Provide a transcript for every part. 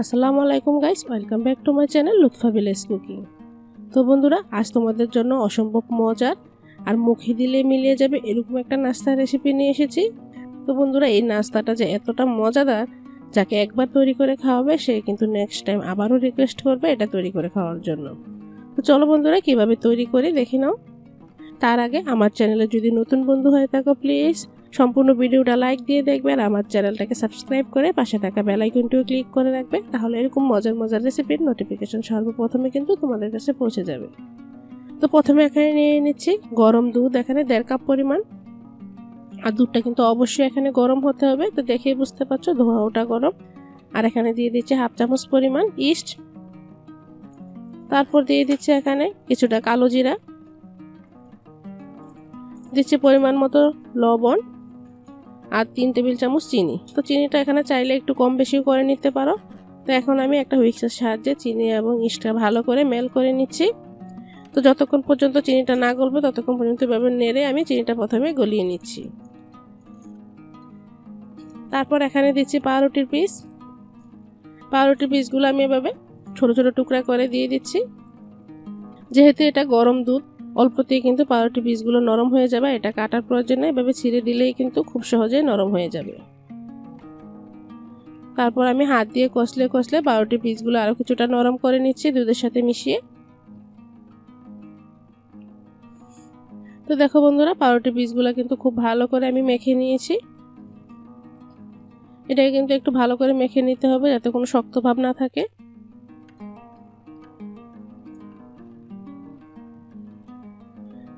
আসসালামু আলাইকুম guys, welcome back to my channel Lutfa village cooking. তো বন্ধুরা, আজ তোমাদের জন্য অসম্ভব মজার আর মুখে দিলে মিলিয়ে যাবে এরকম একটা নাস্তার রেসিপি নিয়ে এসেছি। তো বন্ধুরা, এই নাস্তাটা যে এতটা মজাদার, যাকে একবার তৈরি করে খাওয়াবে, সে কিন্তু নেক্সট টাইম আবারও রিকোয়েস্ট করবে এটা তৈরি করে খাওয়ার জন্য। তো চলো বন্ধুরা, কীভাবে তৈরি করে দেখে নাও। তার আগে আমার চ্যানেলে যদি নতুন বন্ধু হয়ে থাকো প্লিজ সম্পূর্ণ ভিডিওটা লাইক দিয়ে দেখবে আর আমার চ্যানেলটাকে সাবস্ক্রাইব করে পাশে থাকা বেলাইকনটিও ক্লিক করে রাখবে তাহলে এরকম মজার মজার রেসিপির নোটিফিকেশন সর্বপ্রথমে কিন্তু তোমাদের কাছে পৌঁছে যাবে। তো প্রথমে এখানে নিয়ে নিচ্ছি গরম দুধ, এখানে দেড় কাপ পরিমাণ। আর দুধটা কিন্তু অবশ্যই এখানে গরম হতে হবে, তো দেখেই বুঝতে পারছ ধোয়া ওটা গরম। আর এখানে দিয়ে দিচ্ছি হাফ চামচ পরিমাণ ইস্ট তারপর দিয়ে দিচ্ছি এখানে কিছুটা কালো জিরা। দিচ্ছি পরিমাণ মতো লবণ। আর তিন টেবিল চামচ চিনি। তো চিনিটা এখানে চাইলে একটু কম বেশিও করে নিতে পারো। তো এখন আমি একটা হুইক্সের সাহায্যে চিনি এবং ইস্টটা ভালো করে মেল করে নিচ্ছি। তো যতক্ষণ পর্যন্ত চিনিটা না গলবে, ততক্ষণ পর্যন্ত এভাবে নেড়ে আমি চিনিটা প্রথমে গলিয়ে নিচ্ছি। তারপর এখানে দিচ্ছি পাউরুটির পিস। পাউরুটির পিসগুলো আমি এভাবে ছোট ছোট টুকরা করে দিয়ে দিচ্ছি। যেহেতু এটা গরম দুধ অল্পতেই কিন্তু পাউরুটি পিসগুলো নরম হয়ে যাবে, এটা কাটার প্রয়োজন নেই এভাবে ছিঁড়ে দিলেই কিন্তু খুব সহজেই নরম হয়ে যাবে। তারপর আমি হাত দিয়ে কষলে কষলে পাউরুটি পিসগুলো আরও কিছুটা নরম করে নিচ্ছি দুধের সাথে মিশিয়ে। তো দেখো বন্ধুরা, পাউরুটি পিসগুলো কিন্তু খুব ভালো করে আমি মেখে নিয়েছি। এটাকে কিন্তু একটু ভালো করে মেখে নিতে হবে যাতে কোনো শক্ত ভাব না থাকে।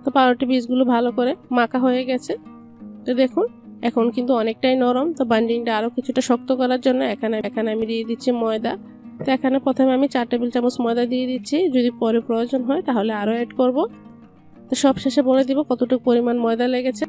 তো পাউরুটি বীজগুলো ভালো করে মাখা হয়ে গেছে। তো দেখুন, এখন কিন্তু অনেকটাই নরম। তো বান্ডিংটা আরও কিছুটা শক্ত করার জন্য এখানে এখানে আমি দিয়ে দিচ্ছি ময়দা। তো এখানে প্রথমে আমি চার টেবিল চামচ ময়দা দিয়ে দিচ্ছি। যদি পরে প্রয়োজন হয় তাহলে আরও অ্যাড করব। তো সব শেষে বলে দিব কতটুকু পরিমাণ ময়দা লেগেছে।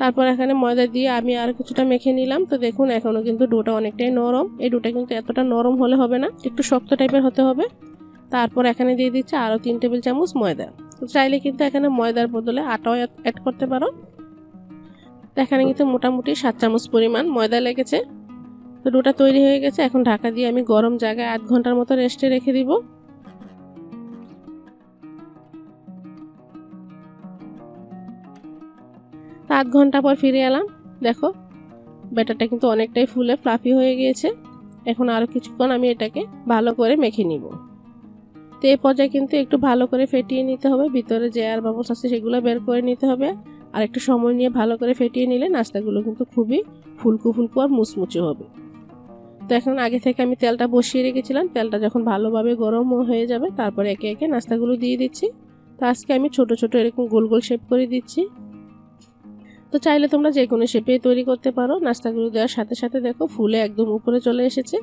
তারপর এখানে ময়দা দিয়ে আমি আর কিছুটা মেখে নিলাম। তো দেখুন এখনও কিন্তু ডোটা অনেকটাই নরম। এই ডোটা কিন্তু এতটা নরম হলে হবে না, একটু শক্ত টাইপের হতে হবে। তারপর এখানে দিয়ে দিচ্ছে আরও তিন টেবিল চামচ ময়দা। তো চাইলে কিন্তু এখানে ময়দার বদলে আটাও অ্যাড করতে পারো। তো এখানে কিন্তু মোটামুটি সাত চামচ পরিমাণ ময়দা লেগেছে। তো ডোটা তৈরি হয়ে গেছে। এখন ঢাকা দিয়ে আমি গরম জায়গায় আধ ঘণ্টার মতো রেস্টে রেখে দিব। আধ ঘণ্টা পর ফিরে এলাম। দেখো, ব্যাটারটা কিন্তু অনেকটাই ফুলে ফ্লাফি হয়ে গিয়েছে। এখন আরও কিছুক্ষণ আমি এটাকে ভালো করে মেখে নিব। তো এই পর্যায়ে কিন্তু একটু ভালো করে ফেটিয়ে নিতে হবে। ভিতরে যে আর বাবস আছে সেগুলো বের করে নিতে হবে। আর একটু সময় নিয়ে ভালো করে ফেটিয়ে নিলে নাস্তাগুলো কিন্তু খুবই ফুলকু ফুলকু আর মুচমুচে হবে। তো এখন আগে থেকে আমি তেলটা বসিয়ে রেখেছিলাম। তেলটা যখন ভালোভাবে গরম হয়ে যাবে, তারপরে একে একে নাস্তাগুলো দিয়ে দিচ্ছি। তো আজকে আমি ছোট ছোট এরকম গোল গোল শেপ করে দিচ্ছি। তো চাইলে তোমরা যে কোনো শেপে তৈরি করতে পারো। নাস্তাগুলো দেওয়ার সাথে সাথে দেখো ফুলে একদম উপরে চলে এসেছে।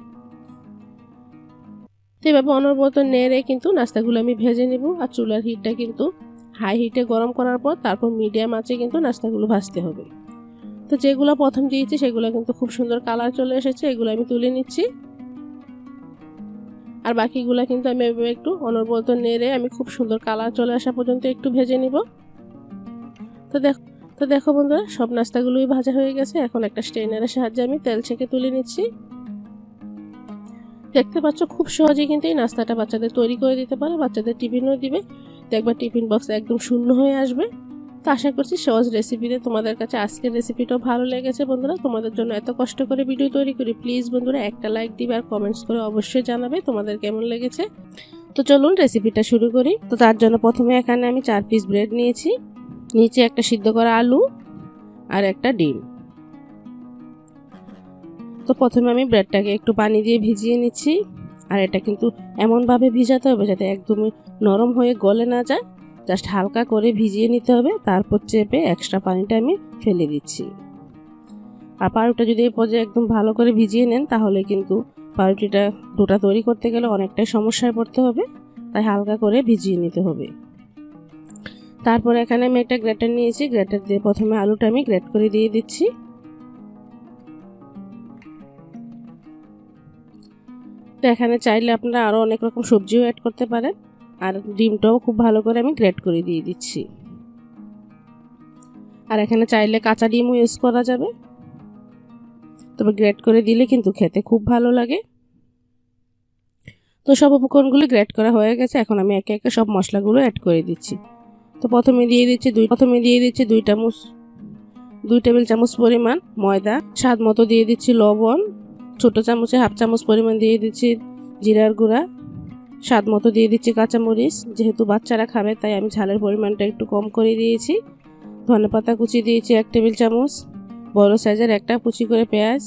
তো এভাবে অনবরত নেড়ে কিন্তু নাস্তাগুলো আমি ভেজে নিব আর চুলার হিটটা কিন্তু হাই হিটে গরম করার পর তারপর মিডিয়াম আঁচে কিন্তু নাস্তাগুলো ভাজতে হবে। তো যেগুলো প্রথম দিয়েছি সেগুলো কিন্তু খুব সুন্দর কালার চলে এসেছে, এগুলো আমি তুলে নিচ্ছি। আর বাকিগুলো কিন্তু আমি এভাবে একটু অনবরত নেড়ে আমি খুব সুন্দর কালার চলে আসা পর্যন্ত একটু ভেজে নিব। তো দেখো তো দেখো বন্ধুরা, সব নাস্তাগুলোই ভাজা হয়ে গেছে। এখন একটা স্টেনারের সাহায্যে আমি তেল ছেঁকে তুলে নিচ্ছি। দেখতে পাচ্ছ, খুব সহজেই কিন্তু এই নাস্তাটা বাচ্চাদের তৈরি করে দিতে পারে। বাচ্চাদের টিফিনও দিবে। দেখবা টিফিন বক্স একদম শূন্য হয়ে আসবে। তো আশা করছি সহজ রেসিপিতে তোমাদের কাছে আজকের রেসিপিটাও ভালো লেগেছে বন্ধুরা। তোমাদের জন্য এত কষ্ট করে ভিডিও তৈরি করি, প্লিজ বন্ধুরা একটা লাইক দিবে আর কমেন্টস করে অবশ্যই জানাবে তোমাদের কেমন লেগেছে। তো চলুন রেসিপিটা শুরু করি। তো তার জন্য প্রথমে এখানে আমি চার পিস ব্রেড নিয়েছি। নিচে একটা সিদ্ধ করা আলু আর একটা ডিম। তো প্রথমে আমি ব্রেডটাকে একটু পানি দিয়ে ভিজিয়ে নিচ্ছি। আর এটা কিন্তু এমনভাবে ভিজাতে হবে যাতে একদমই নরম হয়ে গলে না যায়। জাস্ট হালকা করে ভিজিয়ে নিতে হবে। তারপর চেপে এক্সট্রা পানিটা আমি ফেলে দিচ্ছি। আর পাউরুটা যদি এই পর্যায়ে একদম ভালো করে ভিজিয়ে নেন, তাহলে কিন্তু পাউরুটিটা দুটা তৈরি করতে গেলে অনেকটাই সমস্যায় পড়তে হবে। তাই হালকা করে ভিজিয়ে নিতে হবে। তারপর এখানে আমি একটা গ্রেটার নিয়েছি, গ্রেটার দিয়ে প্রথমে আলুটা আমি গ্রেট করে দিয়ে দিচ্ছি। তো এখানে চাইলে আপনারা আরও অনেক রকম সবজিও অ্যাড করতে পারেন, আর ডিমটাও খুব ভালো করে আমি গ্রেট করে দিয়ে দিচ্ছি। আর এখানে চাইলে কাঁচা ডিমও ইউজ করা যাবে। তবে গ্রেট করে দিলে কিন্তু খেতে খুব ভালো লাগে। তো সব উপকরণগুলি গ্রেট করা হয়ে গেছে, এখন আমি একে একে সব মশলাগুলো অ্যাড করে দিচ্ছি। তো প্রথমে দিয়ে দিচ্ছি দুই, প্রথমে দিয়ে দিচ্ছি দুই চামচ, দুই টেবিল চামচ পরিমাণ ময়দা, স্বাদ মতো দিয়ে দিচ্ছি লবণ, ছোটো চামচে হাফ চামচ পরিমাণ দিয়ে দিচ্ছি জিরার গুঁড়া, স্বাদ মতো দিয়ে দিচ্ছি কাঁচামরিচ। যেহেতু বাচ্চারা খাবে, তাই আমি ঝালের পরিমাণটা একটু কম করে দিয়েছি। ধনে পাতা কুচি দিয়েছি এক টেবিল চামচ, বড় সাইজের একটা কুচি করে পেঁয়াজ,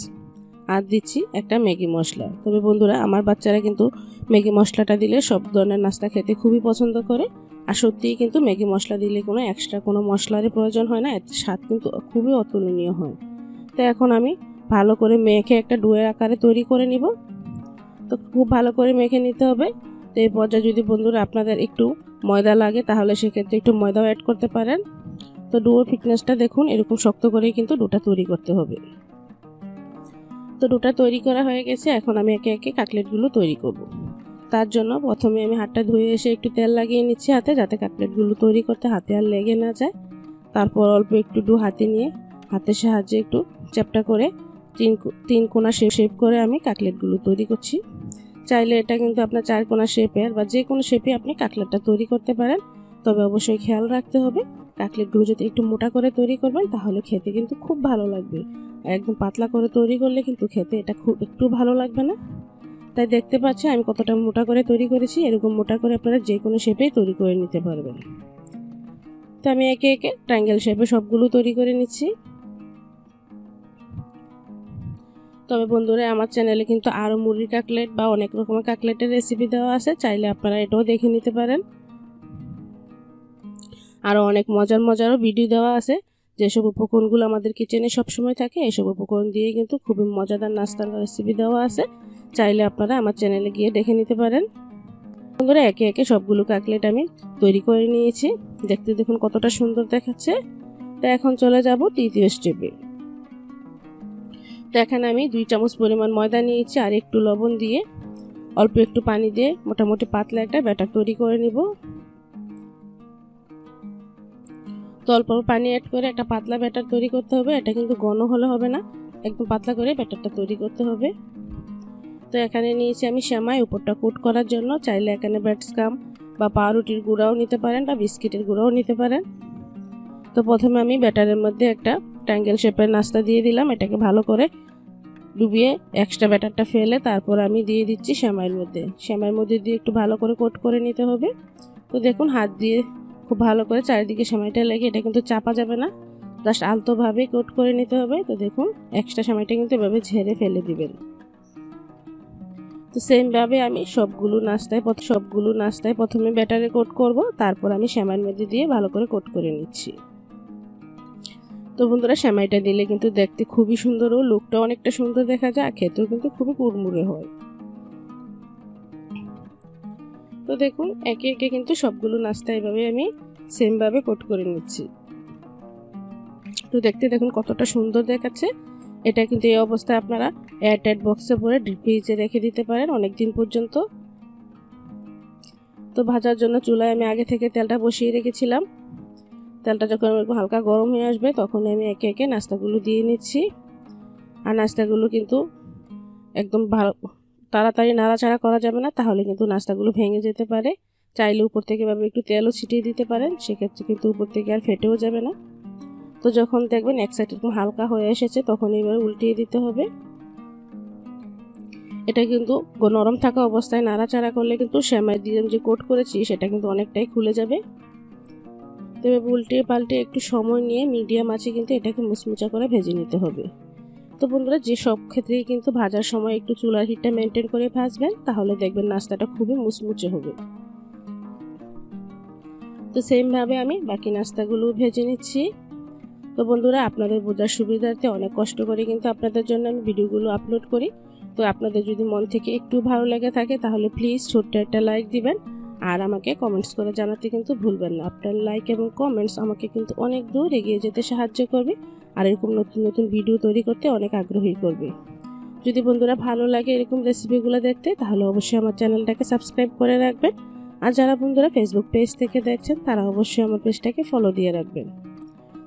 আর দিচ্ছি একটা ম্যাগি মশলা। তবে বন্ধুরা, আমার বাচ্চারা কিন্তু ম্যাগি মশলাটা দিলে সব ধরনের নাস্তা খেতে খুবই পছন্দ করে। আর সত্যিই কিন্তু ম্যাগি মশলা দিলে কোনো এক্সট্রা কোনো মশলারই প্রয়োজন হয় না এতে স্বাদ কিন্তু খুবই অতুলনীয় হয়। তো এখন আমি ভালো করে মেখে একটা ডুয়ের আকারে তৈরি করে নিব। তো খুব ভালো করে মেখে নিতে হবে। তো এই পর্যায়ে যদি বন্ধুরা আপনাদের একটু ময়দা লাগে, তাহলে সেক্ষেত্রে একটু ময়দাও অ্যাড করতে পারেন। তো ডুয়োর ফিটনেসটা দেখুন, এরকম শক্ত করেই কিন্তু ডুটা তৈরি করতে হবে। তো ডুটা তৈরি করা হয়ে গেছে, এখন আমি একে একে কাটলেটগুলো তৈরি করব। তার জন্য প্রথমে আমি হাতটা ধুয়ে এসে একটু তেল লাগিয়ে নিচ্ছি হাতে, যাতে কাটলেটগুলো তৈরি করতে হাতে আর লেগে না যায়। তারপর অল্প একটু ডু হাতে নিয়ে হাতের সাহায্যে একটু চ্যাপটা করে তিন তিন কোনা শেপ শেপ করে আমি কাটলেটগুলো তৈরি করছি। চাইলে এটা কিন্তু আপনার চার কোনা শেপের বা যে কোনো শেপে আপনি কাটলেটটা তৈরি করতে পারেন। তবে অবশ্যই খেয়াল রাখতে হবে কাটলেটগুলো যদি একটু মোটা করে তৈরি করবেন, তাহলে খেতে কিন্তু খুব ভালো লাগবে। একদম পাতলা করে তৈরি করলে কিন্তু খেতে এটা খুব একটু ভালো লাগবে না। তাই দেখতে পাচ্ছি আমি কতটা মোটা করে তৈরি করেছি। এরকম মোটা করে আপনারা যে কোনো শেপেই তৈরি করে নিতে পারবেন। তো আমি একে একে ট্রাঙ্গেল শেপে সবগুলো তৈরি করে নিচ্ছি। তবে বন্ধুরা, আমার চ্যানেলে কিন্তু আরও মুরগি কাকলেট বা অনেক রকমের কাকলেটের রেসিপি দেওয়া আছে। চাইলে আপনারা এটাও দেখে নিতে পারেন। আরও অনেক মজার মজারও ভিডিও দেওয়া আছে। যেসব উপকরণগুলো আমাদের কিচেনে সবসময় থাকে এইসব উপকরণ দিয়ে কিন্তু খুবই মজাদার নাস্তার রেসিপি দেওয়া আছে। চাইলে আপনারা আমার চ্যানেলে গিয়ে দেখে নিতে পারেন। বন্ধুরা, একে একে সবগুলো কাকলেট আমি তৈরি করে নিয়েছি। দেখতে দেখুন কতটা সুন্দর দেখাচ্ছে। তা এখন চলে যাব তৃতীয় স্টেপে তো এখানে আমি দুই চামচ পরিমাণ ময়দা নিয়েছি আর একটু লবণ দিয়ে অল্প একটু পানি দিয়ে মোটামুটি পাতলা একটা ব্যাটার তৈরি করে নিব। তো অল্প পানি অ্যাড করে একটা পাতলা ব্যাটার তৈরি করতে হবে। এটা কিন্তু ঘন হলে হবে না। একদম পাতলা করে ব্যাটারটা তৈরি করতে হবে। তো এখানে নিয়েছি আমি শ্যামাই উপরটা কুট করার জন্য। চাইলে এখানে ব্যাটসকাম বা পাউরুটির গুঁড়াও নিতে পারেন বা বিস্কিটের গুঁড়াও নিতে পারেন। তো প্রথমে আমি ব্যাটারের মধ্যে একটা ট্যাঙ্গেল শেপের নাস্তা দিয়ে দিলাম। এটাকে ভালো করে ডুবিয়ে এক্সট্রা ব্যাটারটা ফেলে তারপর আমি দিয়ে দিচ্ছি শ্যামাইয়ের মধ্যে। শ্যামাইয়ের মধ্যে দিয়ে একটু ভালো করে কোট করে নিতে হবে। তো দেখুন হাত দিয়ে খুব ভালো করে চারিদিকে সেমাইটা লেগে, এটা কিন্তু চাপা যাবে না। জাস্ট আলতোভাবে কোট করে নিতে হবে। তো দেখুন এক্সট্রা সেমাইটা কিন্তু এভাবে ঝেড়ে ফেলে দিবেন। তো সেমভাবে আমি সবগুলো নাস্তায় সবগুলো নাস্তায় প্রথমে ব্যাটারে কোট করব, তারপর আমি সেমাইয়ের মধ্যে দিয়ে ভালো করে কোট করে নিচ্ছি। তো বন্ধুরা, সেমাইটা দিলে কিন্তু দেখতে খুবই সুন্দর ও লুকটা অনেকটা সুন্দর দেখা যায় খেতেও কিন্তু খুবই কুড়মুড়ে হয়। তো দেখুন, একে একে কিন্তু সবগুলো নাস্তা এভাবে আমি সেমভাবে কোট করে নিচ্ছি। তো দেখতে দেখুন কতটা সুন্দর দেখাচ্ছে। এটা কিন্তু এই অবস্থায় আপনারা এয়ারটাইট বক্সে পরে ফ্রিজে রেখে দিতে পারেন অনেক দিন পর্যন্ত। তো ভাজার জন্য চুলায় আমি আগে থেকে তেলটা বসিয়ে রেখেছিলাম। তেলটা যখন হালকা গরম হয়ে আসবে তখন আমি একে একে নাস্তাগুলো দিয়ে নিচ্ছি। আর নাস্তাগুলো কিন্তু একদম ভালো তাড়াতাড়ি নাড়াচাড়া করা যাবে না, তাহলে কিন্তু নাস্তাগুলো ভেঙে যেতে পারে। চাইলে উপর থেকে এভাবে একটু তেলও ছিটিয়ে দিতে পারেন, সেক্ষেত্রে কিন্তু উপর থেকে আর ফেটেও যাবে না। তো যখন দেখবেন এক সাইড এরকম হালকা হয়ে এসেছে, তখন এবার উল্টিয়ে দিতে হবে। এটা কিন্তু নরম থাকা অবস্থায় নাড়াচাড়া করলে কিন্তু শ্যামাই দিয়ে যে কোট করেছি, সেটা কিন্তু অনেকটাই খুলে যাবে। তবে উল্টে পাল্টে একটু সময় নিয়ে মিডিয়াম আছে কিন্তু এটাকে মুচমুচা করে ভেজে নিতে হবে। তো বন্ধুরা, যে সব ক্ষেত্রেই কিন্তু ভাজার সময় একটু চুলার হিটটা মেনটেন করে ভাজবেন, তাহলে দেখবেন নাস্তাটা খুবই মুচমুচে হবে। তো সেমভাবে আমি বাকি নাস্তাগুলো ভেজে নিচ্ছি। তো বন্ধুরা, আপনাদের বোঝার সুবিধার্থে অনেক কষ্ট করে কিন্তু আপনাদের জন্য আমি ভিডিওগুলো আপলোড করি। তো আপনাদের যদি মন থেকে একটু ভালো লেগে থাকে, তাহলে প্লিজ ছোট্ট একটা লাইক দিবেন। আর আমাকে কমেন্টস করে জানাতে কিন্তু ভুলবেন না। আপনার লাইক এবং কমেন্টস আমাকে কিন্তু অনেক দূর এগিয়ে যেতে সাহায্য করবে। আর এরকম নতুন নতুন ভিডিও তৈরি করতে অনেক আগ্রহী করবে। যদি বন্ধুরা ভালো লাগে এরকম রেসিপিগুলো দেখতে, তাহলে অবশ্যই আমার চ্যানেলটাকে সাবস্ক্রাইব করে রাখবেন। আর যারা বন্ধুরা ফেসবুক পেজ থেকে দেখছেন, তারা অবশ্যই আমার পেজটাকে ফলো দিয়ে রাখবেন।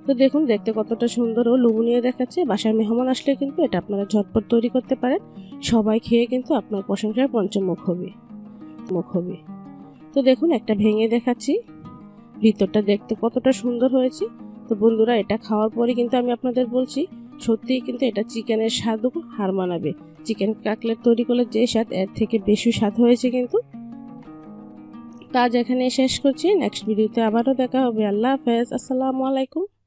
তো দেখুন, দেখতে কতটা সুন্দর ও লুবনীয় দেখাচ্ছে। বাসায় মেহমান আসলে কিন্তু এটা আপনারা ঝটপট তৈরি করতে পারেন। সবাই খেয়ে কিন্তু আপনার প্রশংসায় পঞ্চমুখ হবে। মুখ হবে। তো দেখুন, একটা ভেঙে দেখাচ্ছি। ভিতরটা দেখতে কতটা সুন্দর হয়েছে। তো বন্ধুরা, এটা খাওয়ার পরে কিন্তু আমি আপনাদের বলছি, সত্যিই কিন্তু এটা চিকেনের স্বাদও হার মানাবে। চিকেন কাটলেট তৈরি করলে যে স্বাদ, এর থেকে বেশি স্বাদ হয়েছে কিন্তু। কাজ এখানে শেষ করছি। নেক্সট ভিডিওতে আবারও দেখা হবে। আল্লাহ হাফেজ। আসসালামু আলাইকুম।